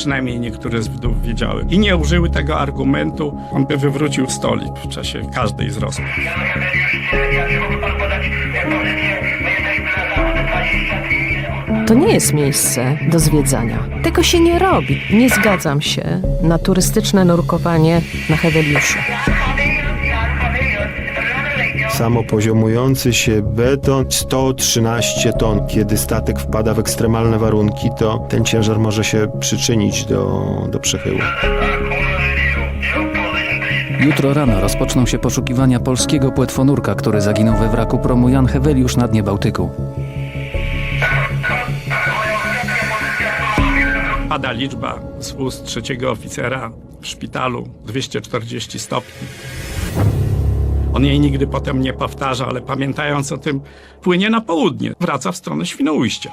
przynajmniej niektóre z wdów wiedziały. I nie użyły tego argumentu, on by wywrócił stolik w czasie każdej z rozmów. To nie jest miejsce do zwiedzania. Tego się nie robi. Nie zgadzam się na turystyczne nurkowanie na Heweliuszu. Samopoziomujący się beton 113 ton. Kiedy statek wpada w ekstremalne warunki, to ten ciężar może się przyczynić do, do przechyłu. Jutro rano rozpoczną się poszukiwania polskiego płetwonurka, który zaginął we wraku promu Jan Heweliusz na dnie Bałtyku. Pada liczba z ust trzeciego oficera w szpitalu 240 stopni. On jej nigdy potem nie powtarza, ale pamiętając o tym, płynie na południe, wraca w stronę Świnoujścia.